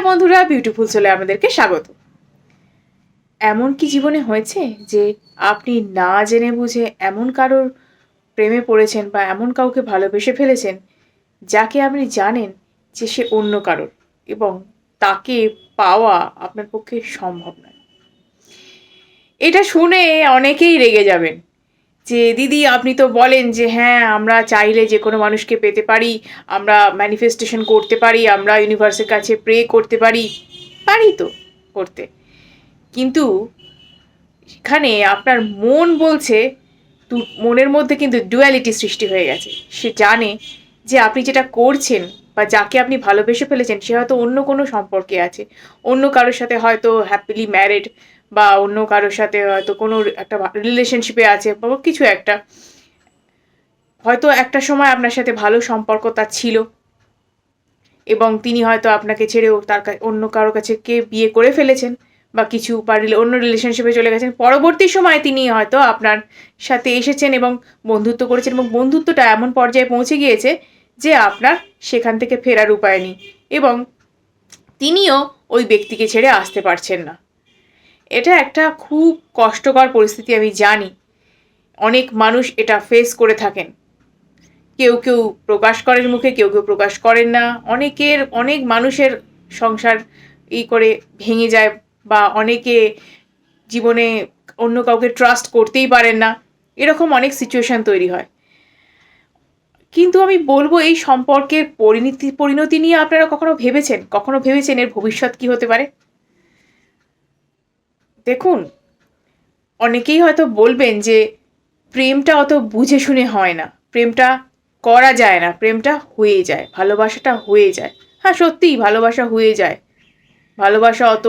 নমস্কার বন্ধুরা বিউটিফুল সোলে আপনাদেরকে স্বাগত। এমন কি জীবনে হয়েছে যে আপনি না জেনে বুঝে এমন কারোর প্রেমে পড়েছেন বা এমন কাউকে ভালোবেসে ফেলেছেন যাকে আপনি জানেন যে সে অন্য কারোর এবং তাকে পাওয়া আপনার পক্ষে সম্ভব নয়। এটা শুনে অনেকেই রেগে যাবেন। যে, দিদি, আপনি তো বলেন যে হ্যাঁ আমরা চাইলে যে কোনো মানুষকে পেতে পারি, আমরা ম্যানিফেস্টেশন করতে পারি, আমরা ইউনিভার্সের কাছে প্রে করতে পারি পারি তো করতে। কিন্তু এখানে আপনার মন বলছে মনের মধ্যে কিন্তু ডুয়ালিটি সৃষ্টি হয়ে গেছে। সে জানে যে, আপনি যেটা করছেন বা যাকে আপনি ভালোবেসে ফেলেছেন, সে হয়তো অন্য কোনো সম্পর্কে আছে। অন্য কারোর সাথে হয়তো হ্যাপিলি ম্যারিড বা অন্য কারোর সাথে হয়তো কোনো একটা রিলেশনশিপে আছে বা কিছু একটা। হয়তো একটা সময় আপনার সাথে ভালো সম্পর্ক তার ছিল এবং তিনি হয়তো আপনাকে ছেড়েও তার অন্য কারোর কাছে কে বিয়ে করে ফেলেছেন বা কিছু বা অন্য রিলেশনশিপে চলে গেছেন। পরবর্তী সময় তিনি হয়তো আপনার সাথে এসেছেন এবং বন্ধুত্ব করেছেন এবং বন্ধুত্বটা এমন পর্যায়ে পৌঁছে গিয়েছে যে আপনার সেখান থেকে ফেরার উপায় নেই এবং তিনিও ওই ব্যক্তিকে ছেড়ে আসতে পারছেন না। এটা একটা খুব কষ্টকর পরিস্থিতি, আমি জানি। অনেক মানুষ এটা ফেস করে থাকেন। কেউ কেউ প্রকাশ করেন মুখে, কেউ কেউ প্রকাশ করেন না। অনেকের, অনেক মানুষের সংসার ই করে ভেঙে যায় বা অনেকে জীবনে অন্য কাউকে ট্রাস্ট করতেই পারেন না। এরকম অনেক সিচুয়েশন তৈরি হয়। কিন্তু আমি বলব, এই সম্পর্কের পরিণতি পরিণতি নিয়ে আপনারা কখনো ভেবেছেন? কখনো ভেবেছেন এর ভবিষ্যৎ কি হতে পারে? দেখুন, অনেকেই হয়তো বলবেন যে প্রেমটা অত বুঝে শুনে হয় না। প্রেমটা করা যায় না, প্রেমটা হয়ে যায়, ভালোবাসাটা হয়ে যায়। হ্যাঁ সত্যিই ভালোবাসা হয়ে যায়। ভালোবাসা অত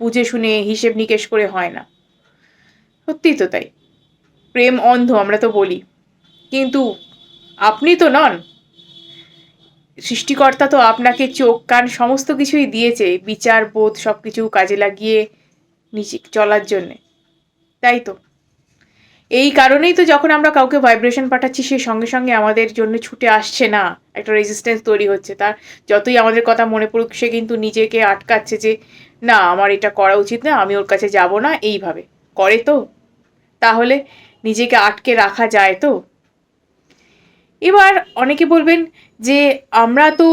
বুঝে শুনে, হিসেব নিকেশ করে হয় না। সত্যিই তো তাই। প্রেম অন্ধ, আমরা তো বলি। কিন্তু আপনি তো নন। সৃষ্টিকর্তা তো আপনাকে চোখ কান সমস্ত কিছুই দিয়েছে। বিচার, বোধ সব কিছু কাজে লাগিয়ে নিচে চলার জন্যে। তাই তো। এই কারণেই তো যখন আমরা কাউকে ভাইব্রেশন পাঠাচ্ছি, সে সঙ্গে সঙ্গে আমাদের জন্য ছুটে আসছে না। একটা রেজিস্ট্যান্স তৈরি হচ্ছে। তার যতই আমাদের কথা মনে পড়ুক, সে কিন্তু নিজেকে আটকাচ্ছে যে, না, আমার এটা করা উচিত না, আমি ওর কাছে যাব না। এইভাবে। করে তো। তাহলে নিজেকে আটকে রাখা যায় তো। এবার অনেকে বলবেন যে, আমরা তো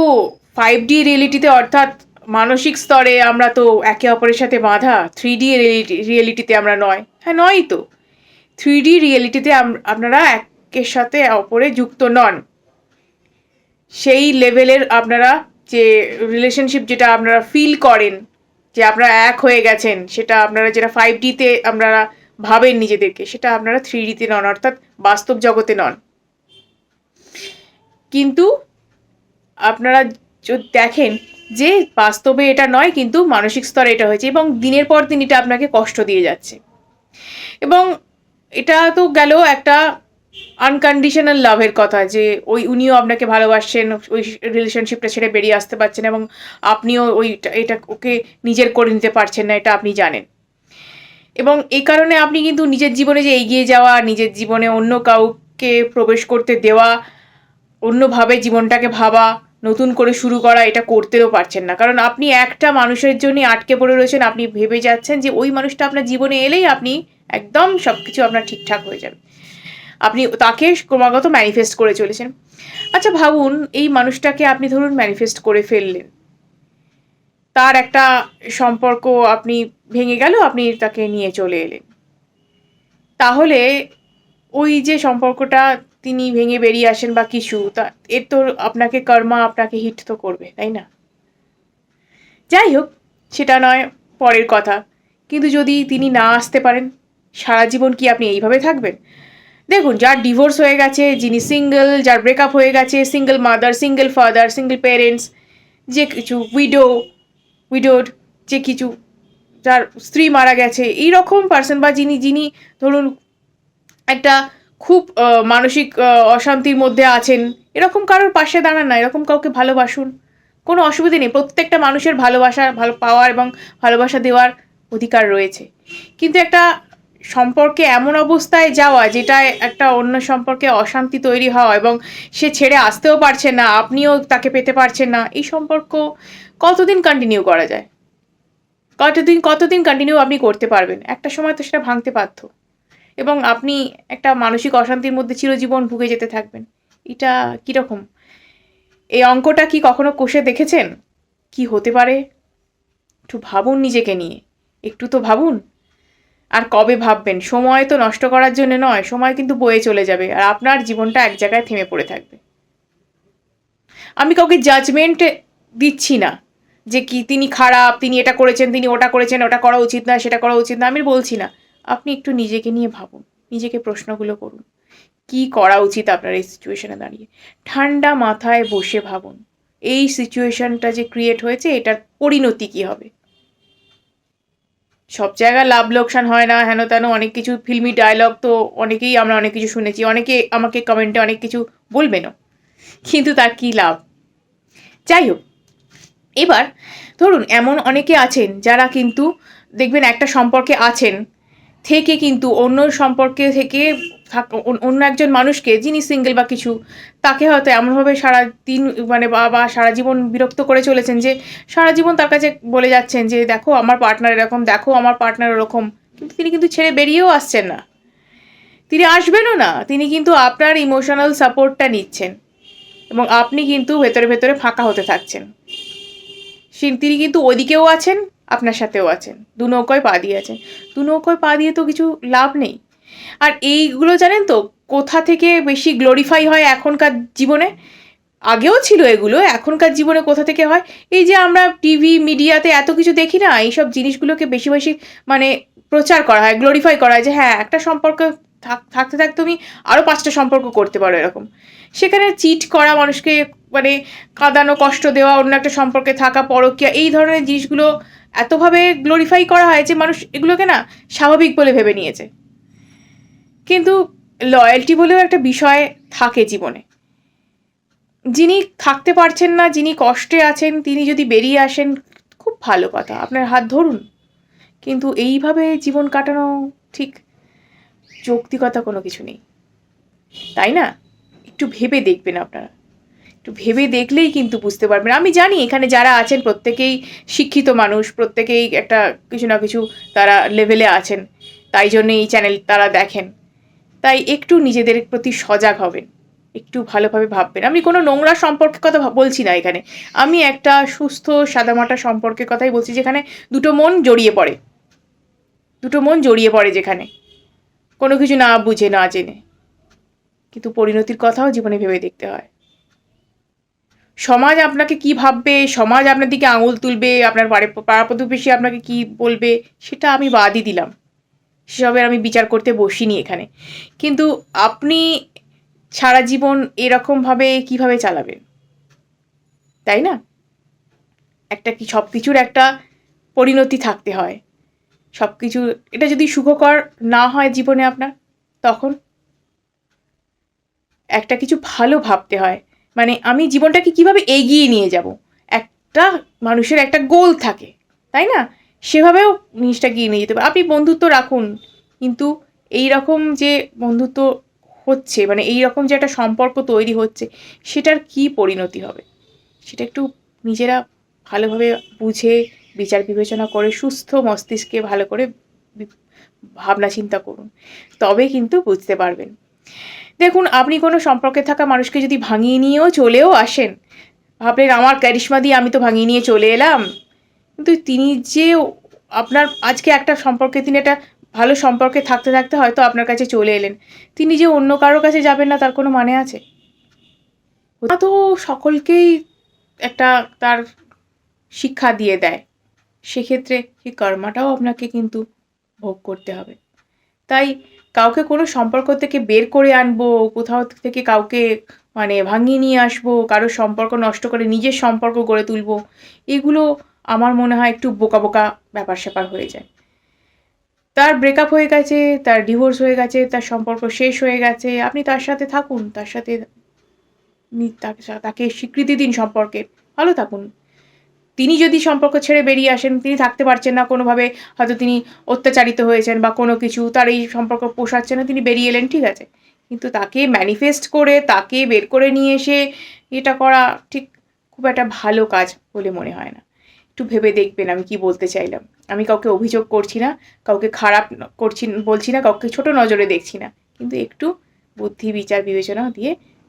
ফাইভ ডি রিয়েলিটিতে অর্থাৎ মানসিক স্তরে আমরা তো একে অপরের সাথে বাঁধা থ্রি ডি রিয়েলিটিতে আমরা নয়। হ্যাঁ নয়ই তো। থ্রি ডি রিয়েলিটিতে আপনারা একের সাথে অপরে যুক্ত নন। সেই লেভেলের আপনারা যে রিলেশনশিপ যেটা আপনারা ফিল করেন, যে আপনারা এক হয়ে গেছেন, সেটা আপনারা যেটা ফাইভ ডিতে আপনারা ভাবেন নিজেদেরকে, সেটা আপনারা থ্রি ডিতে নন, অর্থাৎ বাস্তব জগতে নন। কিন্তু আপনারা যদি দেখেন যে বাস্তবে এটা নয়, কিন্তু মানসিক স্তরে এটা হয়েছে এবং দিনের পর দিন এটা আপনাকে কষ্ট দিয়ে যাচ্ছে। এবং এটা তো গেল একটা আনকন্ডিশনাল লাভের কথা যে ওই উনিও আপনাকে ভালোবাসছেন, ওই রিলেশনশিপটা ছেড়ে বেরিয়ে আসতে পারছেন এবং আপনিও ওই এটা ওকে নিজের করে নিতে পারছেন না, এটা আপনি জানেন। এবং এই কারণে আপনি কিন্তু নিজের জীবনে যে এগিয়ে যাওয়া, নিজের জীবনে অন্য কাউকে প্রবেশ করতে দেওয়া, অন্যভাবে জীবনটাকে ভাবা নতুন করে শুরু করা, এটা করতেও পারছেন না। কারণ আপনি একটা মানুষের জন্য আটকে পড়ে রয়েছেন, আপনি ভেবে যাচ্ছেন যে ওই মানুষটা আপনার জীবনে এলেই আপনি একদম সব কিছু আপনার ঠিকঠাক হয়ে যাবে। আপনি তাকে ক্রমাগত ম্যানিফেস্ট করে চলেছেন। আচ্ছা ভাবুন, এই মানুষটাকে আপনি ধরুন ম্যানিফেস্ট করে ফেললেন। তার একটা সম্পর্ক আপনি ভেঙে গেল, আপনি তাকে নিয়ে চলে এলেন। তাহলে ওই যে সম্পর্কটা তিনি ভেঙে বেরিয়ে আসেন বা কিছু, তা এর তো আপনাকে কর্মা আপনাকে হিট তো করবে, তাই না? যাই হোক, সেটা নয়, পরের কথা। কিন্তু যদি তিনি না আসতে পারেন, সারা জীবন কি আপনি এইভাবে থাকবেন? দেখুন, যার ডিভোর্স হয়ে গেছে, যিনি সিঙ্গেল যার ব্রেকআপ হয়ে গেছে single mother single father single parents যে কিছু উইডো উইডোড যে কিছু, যার স্ত্রী মারা গেছে এই রকম পার্সন বা যিনি যিনি ধরুন একটা খুব মানসিক অশান্তির মধ্যে আছেন। এরকম কারোর পাশে দাঁড়ান না, এরকম কাউকে ভালোবাসুন। কোনো অসুবিধে নেই, প্রত্যেকটা মানুষের ভালোবাসা, ভালো পাওয়ার এবং ভালোবাসা দেওয়ার অধিকার রয়েছে। কিন্তু একটা সম্পর্কে এমন অবস্থায় যাওয়া যেটা একটা অন্য সম্পর্কে অশান্তি তৈরি হওয়া এবং সে ছেড়ে আসতেও পারছে না, আপনিও তাকে পেতে পারছেন না, এই সম্পর্ক কতদিন কন্টিনিউ করা যায়? কতদিন কতদিন কন্টিনিউ আপনি করতে পারবেন? একটা সময় তো সেটা ভাঙতে বাধ্য। এবং আপনি একটা মানসিক অশান্তির মধ্যে চিরজীবন ভুগে যেতে থাকবেন। এটা কীরকম? এই অঙ্কটা কি কখনো কষে দেখেছেন? কি হতে পারে? একটু ভাবুন নিজেকে নিয়ে। একটু তো ভাবুন। আর কবে ভাববেন? সময় তো নষ্ট করার জন্য নয়, সময় কিন্তু বয়ে চলে যাবে আর আপনার জীবনটা এক জায়গায় থেমে পড়ে থাকবে। আমি কাউকে জাজমেন্ট দিচ্ছি না যে কি, তিনি খারাপ, তিনি এটা করেছেন, তিনি ওটা করেছেন, ওটা করা উচিত না, সেটা করা উচিত না, আমি বলছি না। আপনি একটু নিজেকে নিয়ে ভাবুন, নিজেকে প্রশ্নগুলো করুন। কি করা উচিত আপনার এই সিচুয়েশনে দাঁড়িয়ে? ঠান্ডা মাথায় বসে ভাবুন, এই সিচুয়েশনটা যে ক্রিয়েট হয়েছে, এটার পরিণতি কি হবে? সব জায়গায় লাভ লোকসান হয় না, হেন তেন অনেক কিছু ফিল্মি ডায়লগ তো অনেকেই আমরা অনেক কিছু শুনেছি, অনেকে আমাকে কমেন্টে অনেক কিছু বলবেনও, কিন্তু তার কি লাভ? যাই হোক, এবার ধরুন এমন অনেকে আছেন যারা কিন্তু দেখবেন একটা সম্পর্কে আছেন থেকে কিন্তু অন্য সম্পর্কে থেকে অন্য- একজন মানুষকে, যিনি সিঙ্গেল বা কিছু, তাকে হয়তো এমনভাবে সারা দিন মানে বা সারা জীবন বিরক্ত করে চলেছেন যে, সারা জীবন তার কাছে বলে যাচ্ছেন যে, দেখো, আমার পার্টনার এরকম, দেখো, আমার পার্টনার এরকম কিন্তু তিনি কিন্তু ছেড়ে বেরিয়েও আসছেন না। তিনি আসবেনও না, তিনি কিন্তু আপনার ইমোশনাল সাপোর্টটা নিচ্ছেন। এবং আপনি কিন্তু ভেতরে ভেতরে ফাঁকা হতে থাকছেন। তিনি কিন্তু ওদিকেও আছেন। আপনার সাথেও আছেন। দু নৌকায় পা দিয়ে আছেন। দু নৌকায় পা দিয়ে তো কিছু লাভ নেই। আর এইগুলো জানেন তো, কোথা থেকে বেশি গ্লোরিফাই হয় এখনকার জীবনে? আগেও ছিল এগুলো, এখনকার জীবনে কোথা থেকে হয়? এই যে আমরা টিভি মিডিয়াতে এত কিছু দেখি না, এইসব জিনিসগুলোকে বেশি বেশি মানে প্রচার করা হয় গ্লোরিফাই করা হয় যে হ্যাঁ একটা সম্পর্ক থাক- থাকতে থাকতে তুমি আরও পাঁচটা সম্পর্ক করতে পারো এরকম। সেখানে চিট করা মানুষকে মানে কাঁদানো, কষ্ট দেওয়া, অন্য একটা সম্পর্কে থাকা, পরকীয়া, এই ধরনের জিনিসগুলো এতভাবে গ্লোরিফাই করা হয় যে মানুষ এগুলোকে না স্বাভাবিক বলে ভেবে নিয়েছে। কিন্তু লয়্যালটি বলেও একটা বিষয় থাকে জীবনে। যিনি থাকতে পারছেন না, যিনি কষ্টে আছেন, তিনি যদি বেরিয়ে আসেন, খুব ভালো কথা, আপনার হাত ধরুন। কিন্তু এইভাবে জীবন কাটানো ঠিক যৌক্তিকতা কোনো কিছু নেই। তাই না? একটু ভেবে দেখবেন আপনারা। একটু ভেবে দেখলেই কিন্তু বুঝতে পারবেন। আমি জানি এখানে যারা আছেন প্রত্যেকেই শিক্ষিত মানুষ, প্রত্যেকেই একটা কিছু না কিছু তারা লেভেলে আছেন। তাই জন্য এই চ্যানেল তারা দেখেন। তাই একটু নিজেদের প্রতি সজাগ হবেন, একটু ভালোভাবে ভাববেন। আমি কোনো নোংরা সম্পর্কের কথা বলছি না এখানে। আমি একটা সুস্থ, সাদামাটা সম্পর্কের কথাই বলছি যেখানে দুটো মন জড়িয়ে পড়ে। দুটো মন জড়িয়ে পড়ে যেখানে। কোনো কিছু না বুঝে, না জেনে। কিন্তু পরিণতির কথাও জীবনে ভেবে দেখতে হয়। সমাজ আপনাকে কি ভাববে? সমাজ আপনার দিকে আঙুল তুলবে, আপনার পাড়ে প্রতিবেশী আপনাকে কি বলবে? সেটা আমি বাদই দিলাম। সেসবের আমি বিচার করতে বসিনি এখানে। কিন্তু আপনি সারা জীবন এরকমভাবে কীভাবে চালাবেন? তাই না? একটা কি সব কিছুর একটা পরিণতি থাকতে হয়। সব কিছু, এটা যদি সুখকর না হয় জীবনে আপনার, তখন একটা কিছু ভালো ভাবতে হয়। মানে আমি জীবনটাকে কীভাবে এগিয়ে নিয়ে যাব? একটা মানুষের একটা গোল থাকে, তাই না? সেভাবেও জিনিসটা এগিয়ে নিয়ে যেতে পারে। আপনি বন্ধুত্ব রাখুন, কিন্তু এই রকম যে বন্ধুত্ব হচ্ছে মানে এই রকম যে একটা সম্পর্ক তৈরি হচ্ছে, সেটার কি পরিণতি হবে? সেটা একটু নিজেরা ভালোভাবে বুঝে, বিচার বিবেচনা করে, সুস্থ মস্তিষ্কে ভালো করে ভাবনা চিন্তা করুন। তবে কিন্তু বুঝতে পারবেন দেখুন, আপনি কোনো সম্পর্কে থাকা মানুষকে যদি ভাঙিয়ে নিয়েও চলেও আসেন, ভাবলেন আমার ক্যারিশমা দিয়ে আমি তো ভাঙিয়ে নিয়ে চলে এলাম। কিন্তু তিনি যে আপনার আজকে একটা সম্পর্কে, তিনি একটা ভালো সম্পর্কে থাকতে থাকতে হয়তো আপনার কাছে চলে এলেন। তিনি যে অন্য কারোর কাছে যাবেন না, তার কোনো মানে আছে? ওটা তো সকলকেই একটা তার শিক্ষা দিয়ে দেয়। সেক্ষেত্রে সেই কর্মাটাও আপনাকে কিন্তু ভোগ করতে হবে। তাই কাউকে কোনো সম্পর্ক থেকে বের করে আনব, কোথাও থেকে কাউকে মানে ভাঙিয়ে নিয়ে আসব, কারোর সম্পর্ক নষ্ট করে নিজের সম্পর্ক গড়ে তুলবো, এগুলো আমার মনে হয় একটু বোকা বোকা ব্যাপার স্যাপার হয়ে যায়। তার ব্রেকআপ হয়ে গেছে, তার ডিভোর্স হয়ে গেছে, তার সম্পর্ক শেষ হয়ে গেছে, আপনি তার সাথে থাকুন, তার সাথে তাকে স্বীকৃতি দিন সম্পর্কে, ভালো থাকুন। তিনি যদি সম্পর্ক ছেড়ে বেরিয়ে আসেন, তিনি থাকতে পারছেন না, কোনোভাবে হয়তো তিনি অত্যাচারিত হয়েছেন বা কোনো কিছু, তার এই সম্পর্ক পোষাচ্ছে না, তিনি বেরিয়ে এলেন, ঠিক আছে। কিন্তু তাকে ম্যানিফেস্ট করে, তাকে বের করে নিয়ে এসে এটা করা ঠিক খুব একটা ভালো কাজ বলে মনে হয় না। একটু ভেবে দেখবেন আমি কি বলতে চাইলাম। আমি কাউকে অভিযোগ করছি না, কাউকে খারাপ করছি, বলছি না, কাউকে ছোট নজরে দেখছি না। কিন্তু একটু বুদ্ধি, বিচার, বিবেচনা দিয়ে